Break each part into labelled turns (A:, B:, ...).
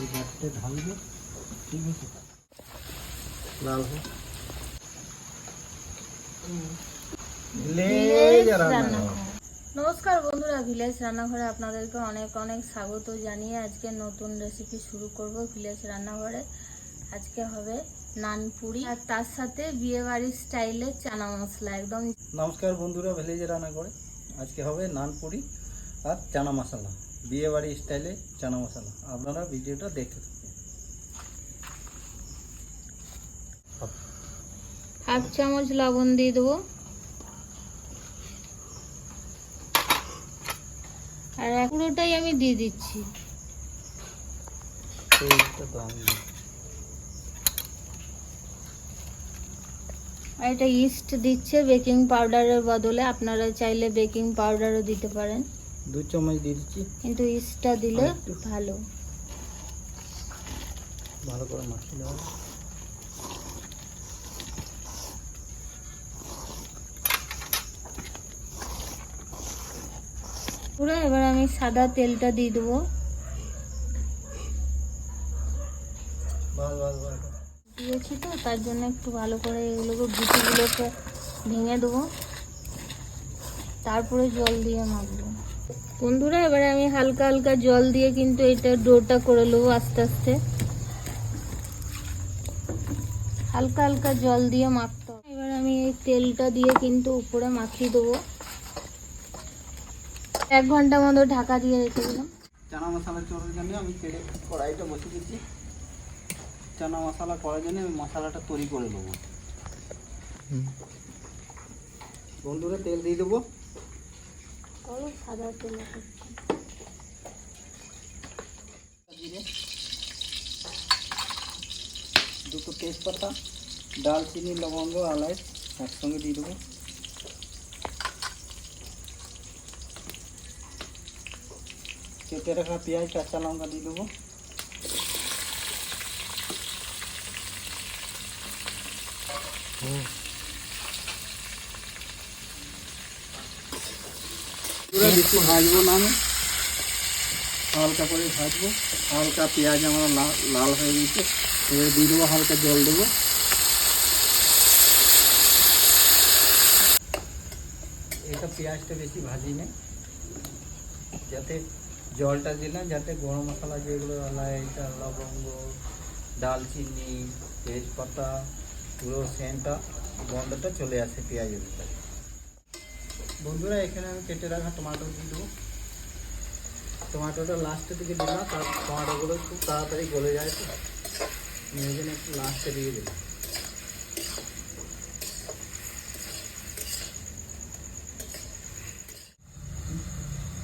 A: এই ব্যাগটা ঢালবে ঠিক আছে? লাল হোক।
B: নমস্কার বন্ধুরা ভিলেজ রান্নাঘরে আপনাদেরকে অনেক অনেক স্বাগত জানিয়ে আজকে নতুন রেসিপি শুরু করব ভিলেজ রান্নাঘরে। আজকে হবে নানপুরি আর তার সাথে বিয়ে বাড়ির স্টাইলে চানা মশলা একদম
A: নমস্কার বন্ধুরা ভিলেজ রান্না করে আজকে হবে নানপুরি আর চানা মশলা। বিয়ে বাড়ি স্টাইলে চানা মশলা। আপনারা ভিডিওটা দেখতে থাকুন।
B: হাফ চামচ লবণ দিয়ে দেবো। আর পুরোটাই আমি দিয়ে দিচ্ছি। আর এটা ইস্ট দিচ্ছে বেকিং পাউডারের বদলে। আপনারা চাইলে বেকিং পাউডারও দিতে পারেন।
A: দু চামচ দিয়ে দিচ্ছি।
B: কিন্তু ইস্টটা দিলে ভালো।
A: ভালো করে মাখিয়ে
B: পুরো এবার আমি সাদা তেলটা দিয়ে দেবো। দিয়েছি তো তার জন্য একটু ভালো করে এগুলোকে গুটিগুলোকে ভেঙে দেবো। তারপরে জল দিয়ে মাখবো। বন্ধুরা এবারে আমি হালকা হালকা জল দিয়ে কিন্তু এটা ডোটা করে নেব আস্তে আস্তে। হালকা হালকা জল দিয়ে মাখতে হবে। এবার আমি এই তেলটা দিয়ে কিন্তু উপরে মাখিয়ে দেবো। এক ঘণ্টা মতো ঢাকা দিয়ে রেখে দিলাম।
A: চানা মশলা চড়ার জন্য আমি তেলে কড়াইটা বসে দিচ্ছি। চানা মশলা করার জন্য আমি মশলাটা তৈরি করে দেবো বন্ধুরা তেল দিয়ে দেবো।
B: করো সাদা তেল
A: জিরে দুটো তেজপাতা দালচিনি লবঙ্গ, এলাচ একসঙ্গে দিয়ে দেবো। কেটে রাখা পেঁয়াজ, কাঁচা লঙ্কা দিয়ে দেবো। পুরো বেশি ভাজবো না আমি হালকা করে ভাজবো হালকা পেঁয়াজ আমার লাল লাল হয়ে গেছে এবার দিয়ে দেবো হালকা জল দেবো এটা পেঁয়াজটা বেশি ভাজি না যাতে জলটা দিলাম যাতে গরম মশলা যেগুলো এলাচ লবঙ্গ দালচিনি তেজপাতা পুরো সেন্টটা গন্ধটা চলে আসে পেঁয়াজের ভিতরে বন্ধুরা, এখানে আমি কেটে রাখা টমাটো দিয়ে দেবো। টমাটোটা লাস্টের দিকে দিলাম, তার টমাটোগুলো খুব তাড়াতাড়ি গলে যায় তো। জন্য একটু লাস্টে দিয়ে দিলাম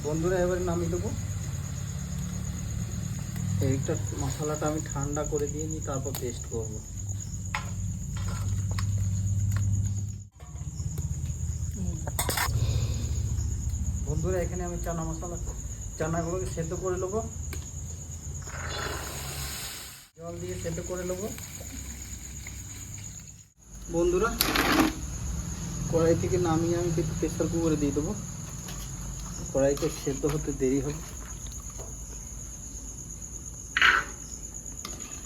A: বন্ধুরা, এবারে নামিয়ে দেবো। এইটা মশলাটা আমি ঠান্ডা করে দিয়ে নিই, তারপর পেস্ট করব। বন্ধুরা, এখানে আমি চানা মশলা, চানাগুলোকে সেদ্ধ করে নেব। জল দিয়ে সেদ্ধ করে নেব। বন্ধুরা, কড়াই থেকে নামিয়ে আমি প্রেসার কুকারে দিয়ে দেবো। কড়াইতে সেদ্ধ হতে দেরি হবে।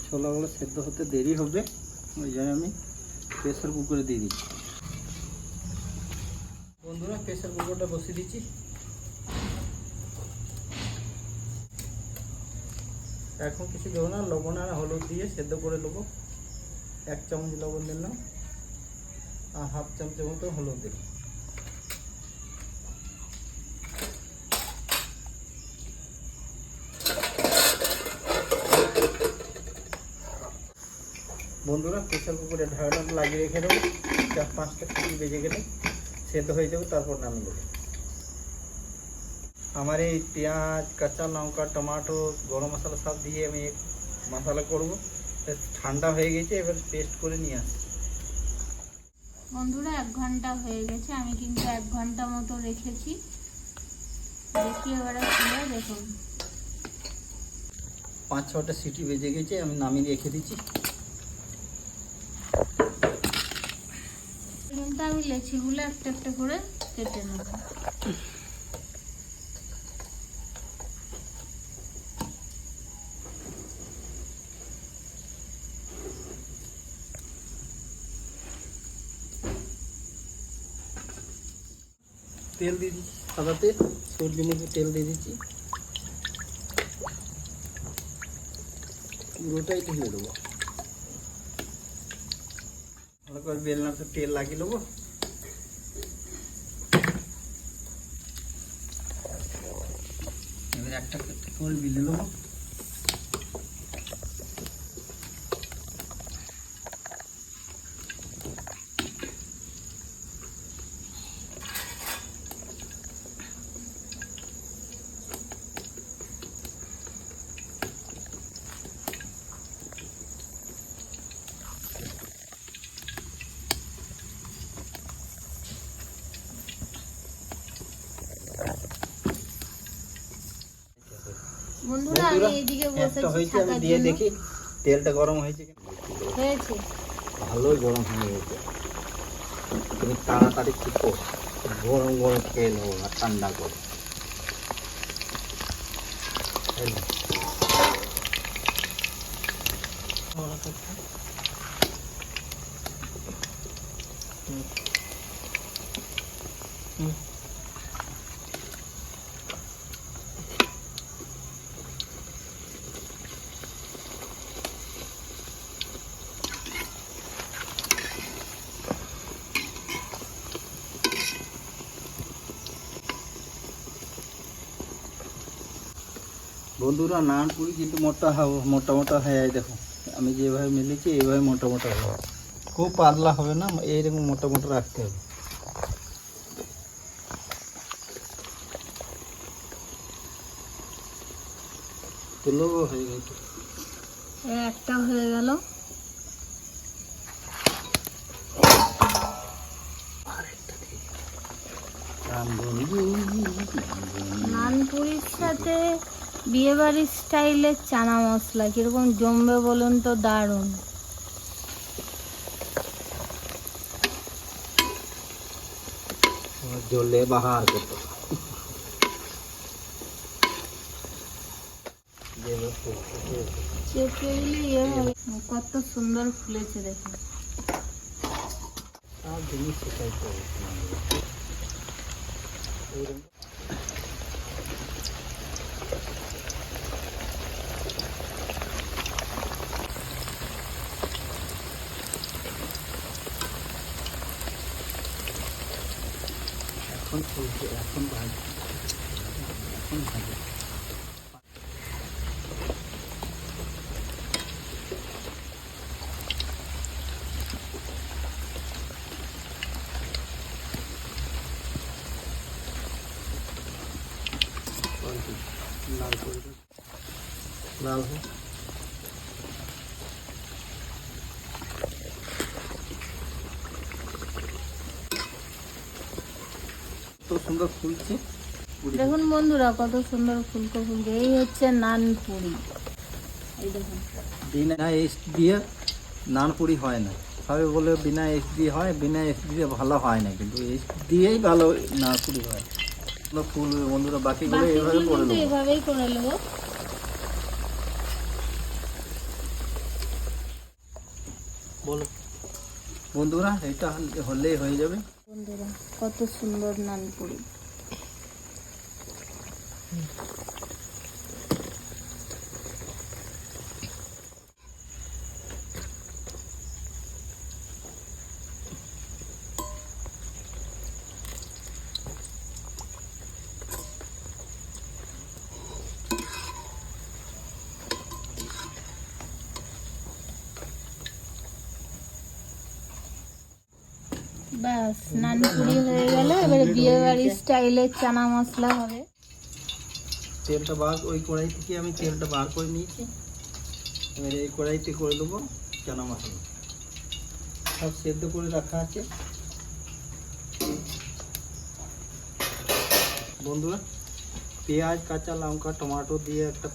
A: ছোলাগুলো সেদ্ধ হতে দেরি হবে। ওই জন্য আমি প্রেসার কুকারে দিয়ে দিচ্ছি। বন্ধুরা, প্রেসার কুকারটা বসিয়ে দিচ্ছি। এখন কিছু দেবো না, লবণ আর হলুদ দিয়ে সেদ্ধ করে নেব। এক চামচ লবণ দিলাম, আর হাফ চামচের মতো হলুদ দিলাম। বন্ধুরা প্রেশার কুকারে ঢাকনা লাগিয়ে রেখে দেবো। চার পাঁচটা সিটি বেজে গেলে সেদ্ধ হয়ে যাবে, তারপর নামিয়ে দেবো আমার এই পেঁয়াজ কাঁচা লঙ্কা টমাটো গরম মশলা সব দিয়ে আমি মশলা করব ঠান্ডা হয়ে গেছে এবার পেস্ট করে নিয়ে আসি
B: বন্ধুরা এক ঘণ্টা হয়ে গেছে আমি কিন্তু এক ঘণ্টা মতো রেখেছি। দেখি এবারে খুলে দেখুন।
A: পাঁচ ছটা সিটি বেজে গেছে আমি নামিয়ে রেখে দিচ্ছি।
B: কিন্তু আমি লেচিগুলো একটা একটা করে কেটে নেব।
A: তেল দিয়ে দিচ্ছি, সাদা তেল সূর্যমুখী তেল দিয়ে দিচ্ছি। পুরোটাই ঢেলে দেবো। ভালো করে বেলনাতে তেল লাগিয়ে নেব এবার একটা করে বিলে নেব।
B: বন্ধুরা আমি
A: বন্ধুরা,
B: এইদিকে
A: একটা হয়েছে আমি দিয়ে দেখি তেলটা গরম হয়েছে
B: হয়েছে।
A: ভালোই গরম হয়ে গেছে। তুমি তাড়াতাড়ি টিপো গরম গরম খেয়ে নেব আর ঠান্ডা করে। বন্ধুরা নান পুরি কিন্তু মোটা মোটা মোটা হয়ে যায় দেখো। আমি যেভাবে মিলেছি এইভাবে মোটা মোটা হবে খুব পাতলা হবে না এইরকম মোটা মোটা রাখতে হবে। তুলো হয়ে
B: একটা হয়ে গেল। নানপুরির সাথে বিয়ে বাড়ির স্টাইলের চানা মশলা কীরকম জমবে বলুন তো দারুণ।
A: জলে বাহার করতে
B: কত সুন্দর ফুলেছে দেখুন।
A: জিনিস সেটাই করে এইরকম এখন চলছে এখন ভাজি এখন ভাজি লাল করে দিন। লাল হোক সুন্দর ফুলছে।
B: দেখুন বন্ধুরা কত সুন্দর ফুলকো ফুলকে এই হচ্ছে এই দেখুন।
A: বিনা এস দিয়ে হয় না। সবাই বলে বিনা এস দিয়ে হয় বিনা এস দিয়ে ভালো হয় না কিন্তু এস দিয়েই ভালো নান পুরি হয় ফুল বন্ধুরা বাকিগুলো এইভাবে করে নেব।
B: এভাবেই করে নেব।
A: বলো। বন্ধুরা এটা হলে- হলেই হয়ে যাবে।
B: বন্ধুরা কত সুন্দর নান হয়ে গেল বিয়ে চানা মশলা হবে।
A: তেলটা বার, ওই কড়াই থেকে আমি তেলটা বার করে নিয়েছি। এই কড়াইতে করে চানা মশলা। সব সেদ্ধ করে রাখা আছে। বন্ধুরা, পেঁয়াজ, কাঁচা লঙ্কা, টমেটো দিয়ে একটা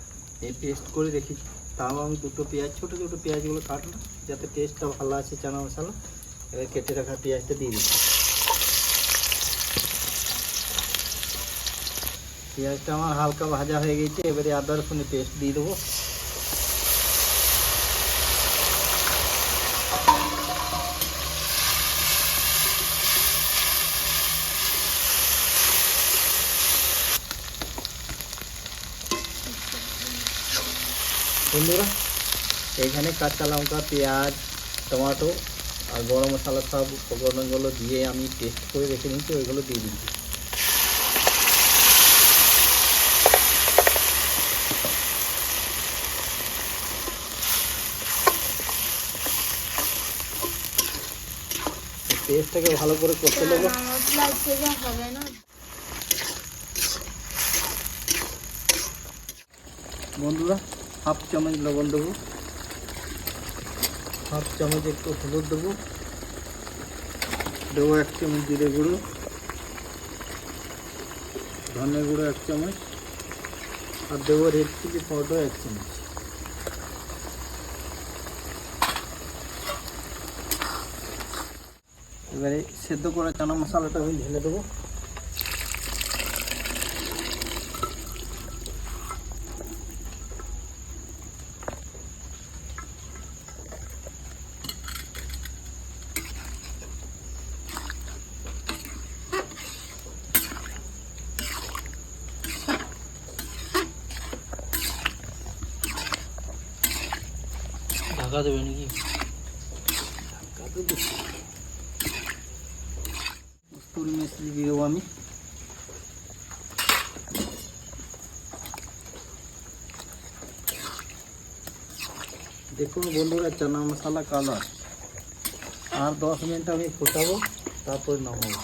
A: পেস্ট করে রেখেছি। তাও আমি দুটো পেঁয়াজ, ছোটো ছোটো পেঁয়াজগুলো কাটলাম, যাতে টেস্টটা ভালো আছে চানা মশলা। এবার কেটে রাখা পেঁয়াজটা দিয়ে দিচ্ছি পেঁয়াজটা আমার হালকা ভাজা হয়ে গেছে এবারে আদা রসুনের পেস্ট দিয়ে দেবো বন্ধুরা এইখানে কাঁচা লঙ্কা পেঁয়াজ টমাটো আর গরম মশলা সব উপকরণগুলো দিয়ে আমি টেস্ট করে রেখে নিচ্ছি ওইগুলো দিয়ে দিচ্ছি। পেস্টটাকে ভালো করে করতে
B: হবে
A: বন্ধুরা, হাফ চামচ লবণ দেবো। হাফ চামচ একটু হলুদ দেবো। দেবো এক চামচ জিরে গুঁড়ো, ধনে গুঁড়ো এক চামচ, আর দেবো রেড চিলি পাউডার এক চামচ। এবারে সেদ্ধ করা চানা মশলাটা আমি ঢেলে দেবো। ঢাকা দেবে নাকি? দিয়ে দেবো আমি। দেখুন বন্ধুরা, চানা মশলা কালার আর দশ মিনিট আমি ফোটাবো, তারপর নামাবো।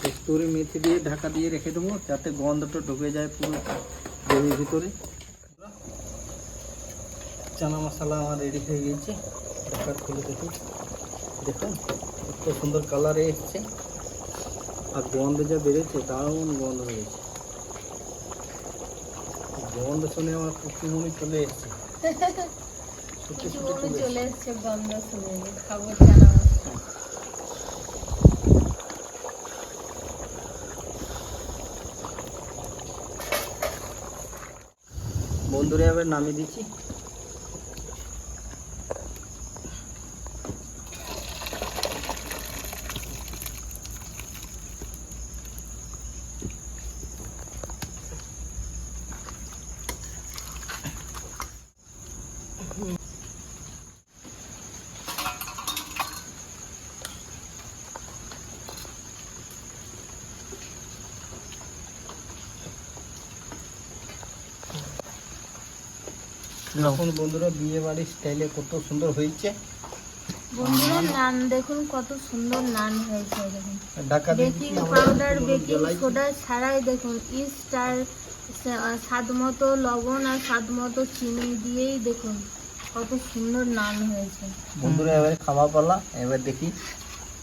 A: কস্তুরি মেথি দিয়ে ঢাকা দিয়ে রেখে দেবো, যাতে গন্ধটা ঢুকে যায় পুরো গ্রেভির ভিতরে। চানা মশলা আমার রেডি হয়ে গেছে ঢাকা খুলে দেখুন দেখুন কত সুন্দর কালারে এসছে। আর গন্ধ যা বেরোচ্ছে দারুণ গন্ধ হয়েছে গন্ধ শুনে আমার পুষ্টিমণি চলে এসছে। চলে
B: চলে এসছে। গন্ধ শুনে। খাব চানা মশলা।
A: বন্ধুরা এবার নামিয়ে দিচ্ছি। এখন বন্ধুরা বিয়ে বাড়ির স্টাইলে কত সুন্দর হয়েছে।
B: বন্ধুরা নান দেখুন কত সুন্দর নান হয়েছে দেখুন। বেকিং পাউডার বেকিং সোডা ছাড়াই দেখুন ইস্ট আর স্বাদ মতো লবণ আর স্বাদ মতো চিনি দিয়েই দেখুন কত সুন্দর নান হয়েছে।
A: বন্ধুরা এবারে খাওয়া পালা এবার দেখি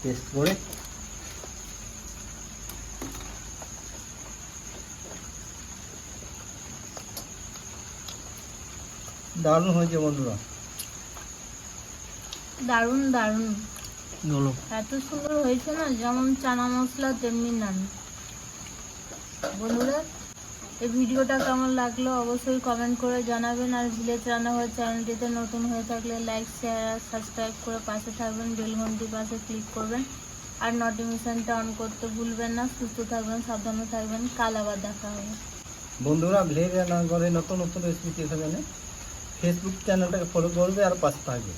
A: টেস্ট করে। দারুণ হয়েছে বন্ধুরা।
B: দারুণ দারুণ।
A: বলো।
B: এত সুন্দর হয়েছে না যেমন চানা মশলা তেমনি নান। বন্ধুরা এই ভিডিওটা কেমন লাগল অবশ্যই কমেন্ট করে জানাবেন আর ভিলেজ রান্নাঘর চ্যানেলটিতে নতুন হয়ে থাকলে লাইক শেয়ার আর সাবস্ক্রাইব করে পাশে থাকবেন বেল ঘন্টির পাশে ক্লিক করবেন। আর নোটিফিকেশনটা অন করতে ভুলবেন না সুস্থ থাকবেন সাবধানে থাকবেন কাল আবার দেখা হবে।
A: বন্ধুরা ভিলেজ রান্নাঘরে নতুন নতুন রেসিপি পেতে গেলে ফেসবুক চ্যানেলটাকে ফলো করবে আর পাশে থাকবে।